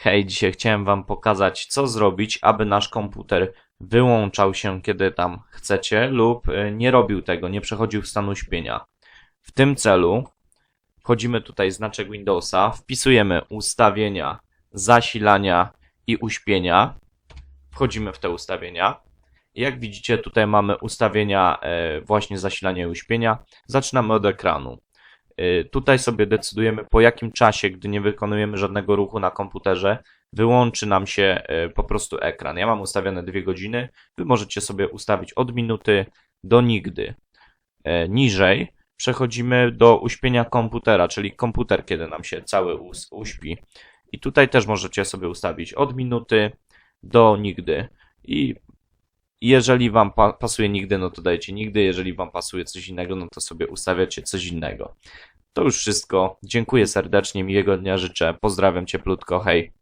Hej, dzisiaj chciałem Wam pokazać, co zrobić, aby nasz komputer wyłączał się, kiedy tam chcecie, lub y, nie robił tego, nie przechodził w stan uśpienia. W tym celu wchodzimy tutaj znaczek Windowsa, wpisujemy ustawienia zasilania i uśpienia. Wchodzimy w te ustawienia. Jak widzicie, tutaj mamy ustawienia e, właśnie zasilania i uśpienia. Zaczynamy od ekranu. Y, Tutaj sobie decydujemy po jakim czasie, gdy nie wykonujemy żadnego ruchu na komputerze, wyłączy nam się y, po prostu ekran. Ja mam ustawione 2 godziny, wy możecie sobie ustawić od minuty do nigdy. E, Niżej przechodzimy do uśpienia komputera, czyli komputer, kiedy nam się cały uśpi. I tutaj też możecie sobie ustawić od minuty do nigdy. I jeżeli Wam pa- pasuje nigdy, no to dajcie nigdy. Jeżeli Wam pasuje coś innego, no to sobie ustawiacie coś innego. To już wszystko. Dziękuję serdecznie, miłego dnia życzę. Pozdrawiam cieplutko, hej.